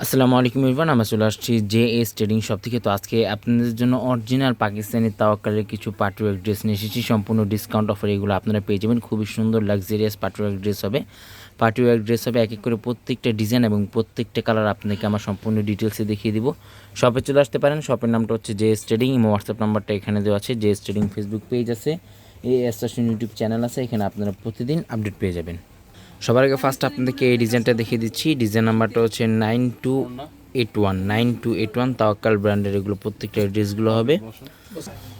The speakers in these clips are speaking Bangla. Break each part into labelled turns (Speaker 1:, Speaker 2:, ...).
Speaker 1: আসসালামু আলাইকুম ইরফান আমরা চলে আসছি জে এস ট্রেডিং শপ থেকে। তো আজকে আপনাদের জন্য অরিজিনাল পাকিস্তানি তাওয়াক্কালের কিছু পাটওয়ার্ক ড্রেস নিয়ে এসেছি। সম্পূর্ণ ডিসকাউন্ট অফার এগুলো আপনারা পেয়ে যাবেন। খুবই সুন্দর লাক্সারিয়াস পাটওয়ার্ক ড্রেস হবে। পাটওয়ার্ক ড্রেস হবে এক এক করে প্রত্যেকটা ডিজাইন এবং প্রত্যেকটা কালার আপনাকে আমার সম্পূর্ণ ডিটেলসে দেখিয়ে দিব। শপে চলে আসতে পারেন। শপের নামটা হচ্ছে জে এস ট্রেডিং এবং হোয়াটসঅ্যাপ নাম্বারটা এখানে দেওয়া আছে। J S trading Facebook page আছে। এই অ্যাস্টেশন ইউটিউব চ্যানেল আছে। এখানে আপনারা প্রতিদিন আপডেট পেয়ে যাবেন। সবার আগে ফার্স্ট আপনাদেরকে এই ডিজাইনটা দেখিয়ে দিচ্ছি। ডিজাইন নাম্বারটা হচ্ছে nine two eight one nine two eight one Tawakkal ব্র্যান্ডের এগুলো প্রত্যেকটা ড্রেসগুলো হবে।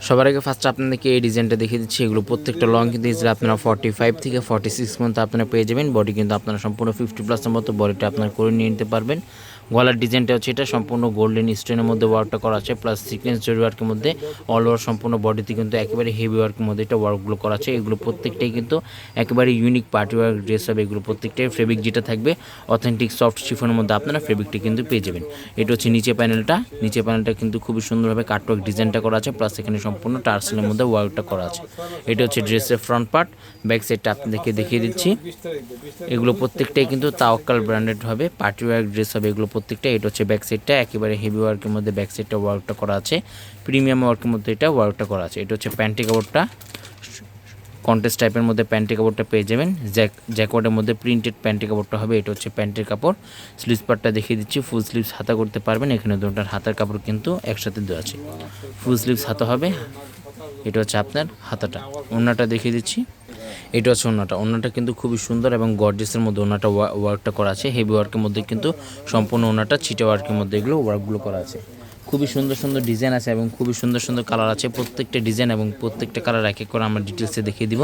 Speaker 1: সবার আগে ফার্স্ট আপনাদেরকে এই ডিজাইনটা দেখিয়ে দিচ্ছি। এগুলো প্রত্যেকটা লং কিন্তু ইসলে আপনারা ফর্টি ফাইভ থেকে ফর্টি সিক্স পর্যন্ত আপনারা পেয়ে যাবেন। বডি কিন্তু আপনারা সম্পূর্ণ ফিফটি প্লাসের মতো বডিটা আপনারা করে নিয়ে নিতে পারবেন। গলার ডিজাইনটা হচ্ছে এটা, সম্পূর্ণ গোল্ডেন স্টোনের মধ্যে ওয়ার্কটা করা আছে প্লাস সিকোয়েন্স জরি ওয়ার্কের মধ্যে অল ওভার সম্পূর্ণ বডিতে কিন্তু একেবারে হেভি ওয়ার্কের মধ্যে এটা ওয়ার্কগুলো করা আছে। এগুলো প্রত্যেকটাই কিন্তু একেবারে ইউনিক পার্টি ওয়ার্ক ড্রেস হবে এগুলো প্রত্যেকটাই ফেব্রিক যেটা থাকবে অথেন্টিক সফট শিফনের মধ্যে আপনারা ফেব্রিকটা কিন্তু পেয়ে যাবেন। এটা হচ্ছে নিচে প্যানেলটা নিচে প্যানেলটা কিন্তু খুবই সুন্দরভাবে কাটওয়ার্ক ডিজাইনটা করা আছে প্লাস এখানে সম্পূর্ণ টার্সেলের মধ্যে ওয়ার্কটা করা আছে। এটা হচ্ছে ড্রেসের ফ্রন্ট পার্ট ব্যাক সাইডটা আপনাদেরকে দেখিয়ে দিচ্ছি। এগুলো প্রত্যেকটাই কিন্তু তাওয়াক্কাল ব্র্যান্ডেড হবে পার্টি ওয়ার্ক ড্রেস হবে এগুলো প্রত্যেকটা এটা হচ্ছে ব্যাক সাইডটা একেবারে হেভি ওয়ার্কের মধ্যে ব্যাক সাইডটা ওয়ার্কটা করা আছে। প্রিমিয়াম ওয়ার্কের মধ্যে এটা ওয়ার্কটা করা আছে। এটা হচ্ছে প্যান্টি কাপড়টা। কন্টেস্ট টাইপের মধ্যে প্যান্টি কাপড়টা পেয়ে যাবেন। জ্যাক জ্যাকওয়ার্ডের মধ্যে প্রিন্টেড প্যান্টি কাপড়টা হবে, এটা হচ্ছে প্যান্টের কাপড়। স্লিভস পার্টটা দেখিয়ে দিচ্ছি ফুল স্লিভস হাতা করতে পারবেন। এখানে দুটার হাতার কাপড় কিন্তু একসাথে দেওয়া আছে। ফুল স্লিভস হাতা হবে, এটা হচ্ছে আপনার হাতাটা। ওড়নাটা দেখিয়ে দিচ্ছি। এটা হচ্ছে ওড়নাটা। ওড়নাটা কিন্তু খুবই সুন্দর এবং গর্জেসের মধ্যে ওড়নাটা ওয়ার্কটা করা আছে। হেভি ওয়ার্কের মধ্যে কিন্তু সম্পূর্ণ ওড়নাটা ছিটে ওয়ার্কের মধ্যে এগুলো ওয়ার্কগুলো করা আছে। খুবই সুন্দর সুন্দর ডিজাইন আছে এবং খুবই সুন্দর সুন্দর কালার আছে। প্রত্যেকটা ডিজাইন এবং প্রত্যেকটা কালার এক এক করে আমরা ডিটেলসে দেখিয়ে দিব।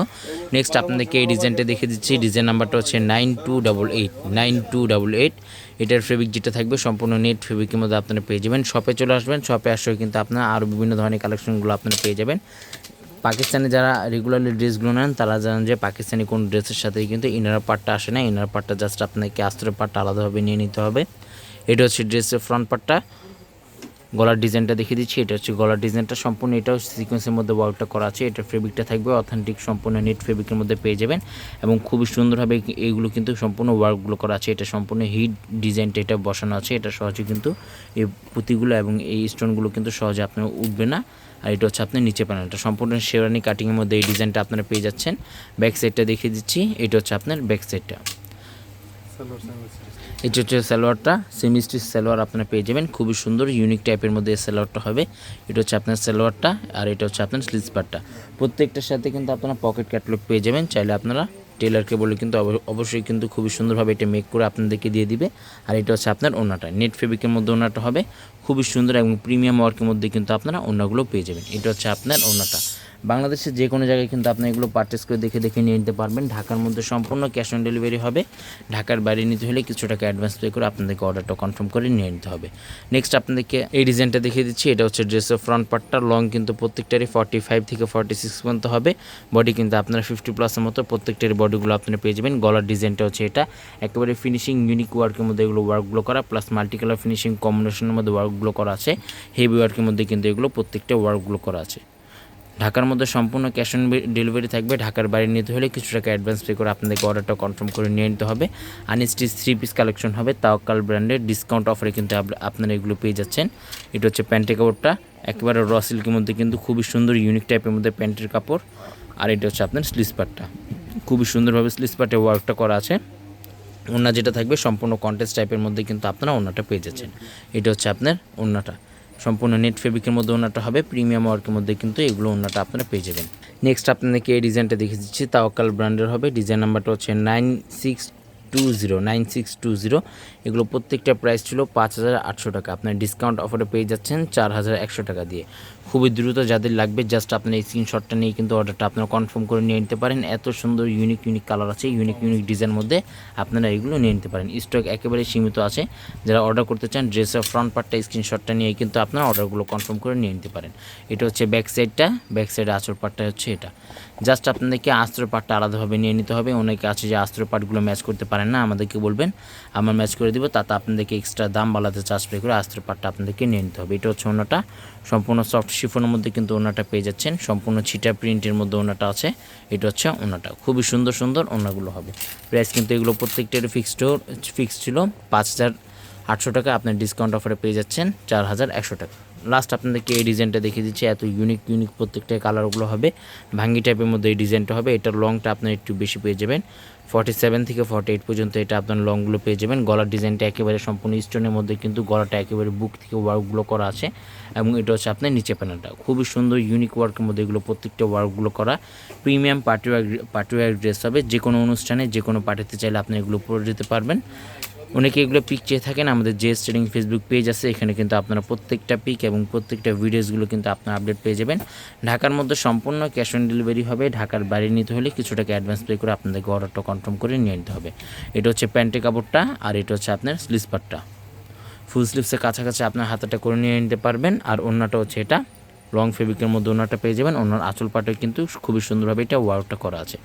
Speaker 1: নেক্সট আপনাদেরকে এই ডিজাইনটা দেখিয়ে দিচ্ছি। ডিজাইন নাম্বারটা হচ্ছে nine two double eight nine two double eight এটার ফেব্রিক যেটা থাকবে সম্পূর্ণ নেট ফেব্রিকের মধ্যে আপনারা পেয়ে যাবেন। শপে চলে আসবেন। শপে আসলে কিন্তু আপনারা আরও বিভিন্ন ধরনের কালেকশনগুলো আপনারা পেয়ে যাবেন। পাকিস্তানে যারা রেগুলারলি ড্রেসগুলো নেন, তারা জানেন যে পাকিস্তানি কোনো ড্রেসের সাথেই কিন্তু ইনার পার্টটা আসে না। ইনার পার্টটা জাস্ট আপনাকে আস্তরের পার্টটা আলাদাভাবে নিয়ে নিতে হবে। এটা হচ্ছে ড্রেসের ফ্রন্ট পার্টটা গলার ডিজাইনটা দেখিয়ে দিচ্ছি। এটা হচ্ছে গলার ডিজাইনটা সম্পূর্ণ। এটাও সিকোয়েন্সের মধ্যে ওয়ার্কটা করা আছে। এটা ফেব্রিকটা থাকবে। অথেন্টিক সম্পূর্ণ নেট ফেব্রিকের মধ্যে পেয়ে যাবেন। এবং খুবই সুন্দরভাবে এইগুলো কিন্তু সম্পূর্ণ ওয়ার্কগুলো করা আছে। এটা সম্পূর্ণ হিট ডিজাইনটা এটা বসানো আছে। এটা সহজে কিন্তু এই পুঁতিগুলো এবং এই স্টোনগুলো কিন্তু সহজে আপনার উঠবে না। আর এটা হচ্ছে আপনার নিচে প্যানেলটা সম্পূর্ণ শেরানি কাটিংয়ের মধ্যে এই ডিজাইনটা আপনারা পেয়ে যাচ্ছেন। ব্যাক সাইডটা দেখিয়ে দিচ্ছি। এটা হচ্ছে আপনার ব্যাক সাইডটা এটা হচ্ছে সালোয়ারটা সেমি স্টিচ সালোয়ার আপনারা পেয়ে যাবেন। খুবই সুন্দর ইউনিক টাইপের মধ্যে এই সালোয়ারটা হবে। এটা হচ্ছে আপনার সালোয়ারটা আর এটা হচ্ছে আপনার স্লিজ প্রত্যেকটার সাথে কিন্তু আপনারা পকেট ক্যাটলগ পেয়ে যাবেন। চাইলে আপনারা টেলারকে বলে কিন্তু অব- অবশ্যই কিন্তু খুবই সুন্দরভাবে এটা মেক করে আপনাদেরকে দিয়ে দিবে। আর এটা হচ্ছে আপনার ওনাটা নেট ফেব্রিকের মধ্যে ওনাটা হবে। খুবই সুন্দর এবং প্রিমিয়াম ওয়ার্কের মধ্যে কিন্তু আপনারা ওনাগুলো পেয়ে যাবেন। এটা হচ্ছে আপনার ওনাটা বাংলাদেশের যে কোনো জায়গায় কিন্তু আপনি এগুলো পারচেস করে দেখে দেখে নিয়ে নিতে পারবেন। ঢাকার মধ্যে সম্পূর্ণ ক্যাশ অন ডেলিভারি হবে। ঢাকার বাইরে নিতে হলে কিছু টাকা অ্যাডভান্স পে করে আপনাদেরকে অর্ডারটা কনফার্ম করে নিয়ে নিতে হবে। নেক্সট আপনাদেরকে এই ডিজাইনটা দেখিয়ে দিচ্ছি। এটা হচ্ছে ড্রেসের ফ্রন্ট পার্টটা লং কিন্তু প্রত্যেকটারই ফর্টি ফাইভ থেকে ফর্টি সিক্স পর্যন্ত হবে। বডি কিন্তু আপনারা ফিফটি প্লাসের মতো প্রত্যেকটার বডিগুলো আপনারা পেয়ে যাবেন। গলার ডিজাইনটা হচ্ছে এটা। একেবারে ফিনিশিং ইউনিক ওয়ার্কের মধ্যে এগুলো ওয়ার্কগুলো করা। প্লাস মাল্টি কালার ফিনিশিং কম্বিনেশনের মধ্যে ওয়ার্কগুলো করা আছে। হেভি ওয়ার্কের মধ্যে কিন্তু এগুলো প্রত্যেকটা ওয়ার্কগুলো করা আছে। ঢাকার মধ্যে সম্পূর্ণ ক্যাশ অন ডেলিভারি থাকবে। ঢাকার বাইরে নিতে হলে কিছু টাকা অ্যাডভান্স পে করে আপনাদেরকে অর্ডারটা কনফার্ম করে নিয়ে নিতে হবে। আনস্টিচ থ্রি পিস কালেকশন হবে। তাওকাল ব্র্যান্ডের ডিসকাউন্ট অফারে কিন্তু আপনারা এগুলো পেয়ে যাচ্ছেন। এটা হচ্ছে প্যান্টের কাপড়টা। একেবারে র সিল্কের মধ্যে কিন্তু খুবই সুন্দর ইউনিক টাইপের মধ্যে প্যান্টের কাপড়। আর এটা হচ্ছে আপনার স্লিস পার্টটা খুবই সুন্দরভাবে স্লিস পার্টে ওয়ার্কটা করা আছে। ওড়না যেটা থাকবে, সম্পূর্ণ কন্টেস্ট টাইপের মধ্যে কিন্তু আপনারা ওড়নাটা পেয়ে যাচ্ছেন। এটা হচ্ছে আপনার ওড়নাটা। সম্পূর্ণ নেট ফেব্রিকের মধ্যে ওনাটা হবে, প্রিমিয়াম ওয়ার্কের মধ্যে কিন্তু এগুলো ওনাটা আপনারা পেয়ে যাবেন। নেক্সট আপনাদেরকে এই ডিজাইনটা দেখিয়ে দিচ্ছি, তাওয়াক্কাল ব্র্যান্ডের হবে, ডিজাইন নাম্বারটা হচ্ছে nine six two zero nine six two zero এগুলো প্রত্যেকটা প্রাইস ছিল পাঁচ হাজার আটশো টাকা। আপনার ডিসকাউন্ট অফারে পেয়ে যাচ্ছেন চার হাজার একশো টাকা দিয়ে। খুবই দ্রুত যাদের লাগবে জাস্ট আপনার এই স্ক্রিনশটটা নিয়ে কিন্তু অর্ডারটা আপনারা কনফার্ম করে নিয়ে নিতে পারেন। এত সুন্দর ইউনিক ইউনিক কালার আছে ইউনিক ইউনিক ডিজাইন মধ্যে আপনারা এগুলো নিয়ে নিতে পারেন। স্টক একেবারে সীমিত আছে। যারা অর্ডার করতে চান ড্রেসের ফ্রন্ট পার্টটা স্ক্রিনশটটা নিয়ে কিন্তু আপনারা অর্ডারগুলো কনফার্ম করে নিয়ে নিতে পারেন। এটা হচ্ছে ব্যাক সাইডটা ব্যাক সাইডে আঁচড় পার্টটা হচ্ছে এটা। জাস্ট আপনাদেরকে আস্ত্র পার্টটা আলাদাভাবে নিয়ে নিতে হবে। অনেকে আছে যে আস্ত্র পার্টগুলো ম্যাচ করতে পারেন না, আমাদেরকে বলবেন। আমরা ম্যাচ করে দিব, তাতে আপনাদেরকে এক্সট্রা দাম বাড়াতে চার্জ পে করে আস্ত্র পার্টটা আপনাদেরকে নিয়ে নিতে হবে। এটা হচ্ছে ওনাটা সম্পূর্ণ সফট শিফনের মধ্যে কিন্তু ওনাটা পেয়ে যাচ্ছেন। সম্পূর্ণ ছিটা প্রিন্টের মধ্যে ওনাটা আছে। এটা হচ্ছে ওনাটা। খুবই সুন্দর সুন্দর ওনাগুলো হবে। প্রাইস কিন্তু এগুলো প্রত্যেকটার ফিক্সড ফিক্স ছিল। পাঁচ হাজার আটশো টাকা আপনার ডিসকাউন্ট অফারে পেয়ে যাচ্ছেন, চার হাজার একশো টাকা। লাস্ট আপনাদেরকে এই ডিজাইনটা দেখিয়ে দিচ্ছি, এত ইউনিক ইউনিক প্রত্যেকটা কালারগুলো হবে। ভাঙ্গি টাইপের মধ্যে এই ডিজাইনটা হবে, এটার লংটা আপনার একটু বেশি পেয়ে যাবেন। ফর্টি সেভেন থেকে ফর্টি এইট পর্যন্ত এটা আপনার লংগুলো পেয়ে যাবেন। গলার ডিজাইনটা একেবারে সম্পূর্ণ স্টোনের মধ্যে কিন্তু গলাটা একেবারে বুক থেকে ওয়ার্কগুলো করা আছে এবং এটা হচ্ছে আপনার নিচে প্যানেলটা খুবই সুন্দর ইউনিক ওয়ার্কের মধ্যে এগুলো প্রত্যেকটা ওয়ার্কগুলো করা। Premium party wear party wear dress হবে যে কোনো অনুষ্ঠানে যে কোনো পার্টিতে চাইলে আপনি এগুলো পরে যেতে পারবেন। অনেকে এগুলো পিক চেয়ে থাকেন, আমাদের যে স্টেডিং ফেসবুক পেজ আছে, এখানে কিন্তু আপনারা প্রত্যেকটা পিক এবং প্রত্যেকটা ভিডিওসগুলো কিন্তু আপনারা আপডেট পেয়ে যাবেন। ঢাকার মধ্যে সম্পূর্ণ ক্যাশ অন ডেলিভারি হবে, ঢাকার বাইরে নিতে হলে কিছু টাকা অ্যাডভান্স পে করে আপনাদেরকে অর্ডারটা কনফার্ম করে নিয়ে নিতে হবে। এটা হচ্ছে প্যান্টের কাপড়টা আর এটা হচ্ছে আপনার স্লিপারটা ফুল স্লিভসের কাছাকাছি আপনার হাতাটা করে নিয়ে নিতে পারবেন, আর অন্যটা হচ্ছে এটা লং ফেব্রিকের মধ্যে ওনাটা পেয়ে যাবেন। ওনার আঁচল পাটে কিন্তু খুবই সুন্দরভাবে এটা ওয়ার্কটা করা আছে।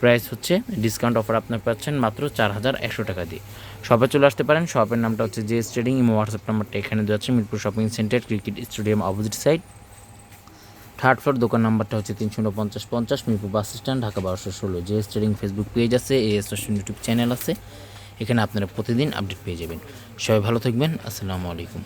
Speaker 1: প্রাইস হচ্ছে ডিসকাউন্ট অফার আপনার পাচ্ছেন মাত্র চার হাজার একশো টাকা দিয়ে। শপে চলে আসতে পারেন। শপের নামটা হচ্ছে জে ট্রেডিং ইমো হোয়াটসঅ্যাপ নাম্বারটা এখানে দেওয়া আছে। Mirpur shopping centre cricket stadium opposite side third floor দোকান নাম্বারটা হচ্ছে তিনশো পঞ্চাশ পঞ্চাশ, মিরপুর বাস স্ট্যান্ড, ঢাকা বারোশো ষোলো। যে ট্রেডিং ফেসবুক পেজ আছে এএস ইউটিউব চ্যানেল আছে। এখানে আপনারা প্রতিদিন আপডেট পেয়ে যাবেন। সবাই ভালো থাকবেন। আসসালামু আলাইকুম।